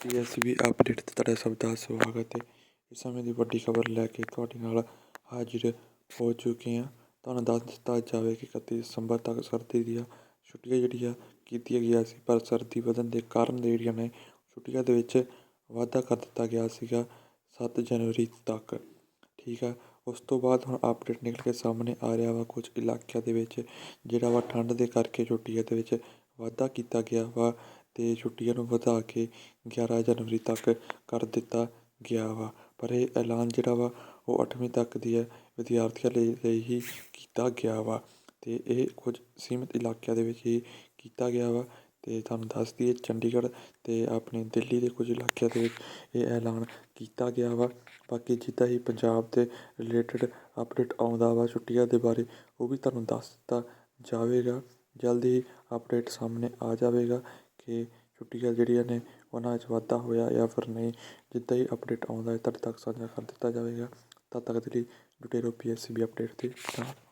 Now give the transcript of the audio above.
PSB update ਤੇ ਤੁਹਾਡਾ ਸਭ ਦਾ ਸਵਾਗਤ ਹੈ। ਇਸ ਸਮੇਂ ਦੀ ਵੱਡੀ ਖਬਰ ਲੈ ਕੇ ਤੁਹਾਡੇ ਨਾਲ ਹਾਜ਼ਰ ਹੋ ਚੁੱਕੇ ਹਾਂ। ਤੁਹਾਨੂੰ ਦੱਸ ਦਿੱਤਾ ਜਾਵੇ ਕਿ 31 ਦਸੰਬਰ ਤੱਕ ਸਰਦੀ ਦੀਆਂ ਛੁੱਟੀਆਂ ਜਿਹੜੀਆਂ ਕੀਤੀਆਂ ਗਿਆ ਸੀ, ਪਰ ਸਰਦੀ ਵਧਣ ਦੇ ਕਾਰਨ ਜਿਹੜੀਆਂ ਨੇ ਛੁੱਟੀਆਂ ਦੇ ਵਿੱਚ ਵਾਧਾ ਕਰ ਦਿੱਤਾ ਗਿਆ ਸੀਗਾ 7 ਜਨਵਰੀ ਤੱਕ। ਠੀਕ ਆ ਉਸ ਤੋਂ ਬਾਅਦ ਹੁਣ ਅਪਡੇਟ ਨਿਕਲ ਕੇ ਸਾਹਮਣੇ ਆ ਰਿਹਾ ਵਾ। ਕੁਝ ਇਲਾਕਿਆਂ ਦੇ ਵਿੱਚ ਜਿਹੜਾ ਵਾ ਠੰਡ ਦੇ ਕਰਕੇ ਛੁੱਟੀਆਂ ਦੇ ਵਿੱਚ ਵਾਧਾ ਕੀਤਾ ਗਿਆ ਵਾ। ਅਤੇ ਛੁੱਟੀਆਂ ਨੂੰ ਵਧਾ ਕੇ ਗਿਆਰ੍ਹਾਂ ਜਨਵਰੀ ਤੱਕ ਕਰ ਦਿੱਤਾ ਗਿਆ ਵਾ। ਪਰ ਇਹ ਐਲਾਨ ਜਿਹੜਾ ਵਾ, ਉਹ ਅੱਠਵੀਂ ਤੱਕ ਦੀ ਹੈ, ਵਿਦਿਆਰਥੀਆਂ ਲਈ ਲਈ ਹੀ ਕੀਤਾ ਗਿਆ ਵਾ। ਅਤੇ ਇਹ ਕੁਝ ਸੀਮਿਤ ਇਲਾਕਿਆਂ ਦੇ ਵਿੱਚ ਹੀ ਕੀਤਾ ਗਿਆ ਵਾ। ਅਤੇ ਤੁਹਾਨੂੰ ਦੱਸ ਦਈਏ, ਚੰਡੀਗੜ੍ਹ ਅਤੇ ਆਪਣੇ ਦਿੱਲੀ ਦੇ ਕੁਝ ਇਲਾਕਿਆਂ ਦੇ ਵਿੱਚ ਇਹ ਐਲਾਨ ਕੀਤਾ ਗਿਆ ਵਾ। ਬਾਕੀ ਜਿੱਦਾਂ ਹੀ ਪੰਜਾਬ ਦੇ ਰਿਲੇਟਡ ਅਪਡੇਟ ਆਉਂਦਾ ਵਾ ਛੁੱਟੀਆਂ ਦੇ ਬਾਰੇ, ਉਹ ਵੀ ਤੁਹਾਨੂੰ ਦੱਸ ਦਿੱਤਾ ਜਾਵੇਗਾ। ਜਲਦੀ ਹੀ ਅਪਡੇਟ ਸਾਹਮਣੇ ਆ ਜਾਵੇਗਾ ਕਿ ਛੁੱਟੀਆਂ ਜਿਹੜੀਆਂ ਨੇ, ਉਹਨਾਂ ਵਿੱਚ ਵਾਧਾ ਹੋਇਆ ਜਾਂ ਫਿਰ ਨਹੀਂ, ਜਿੱਦਾਂ ਹੀ ਅਪਡੇਟ ਆਉਂਦਾ ਹੈ ਤੁਹਾਡੇ ਤੱਕ ਸਾਂਝਾ ਕਰ ਦਿੱਤਾ ਜਾਵੇਗਾ। ਤਦ ਤੱਕ ਦੇ ਲਈ ਜੁੜੇ ਰਹੋ P S C B update 'ਤੇ ਧੰਨਵਾਦ।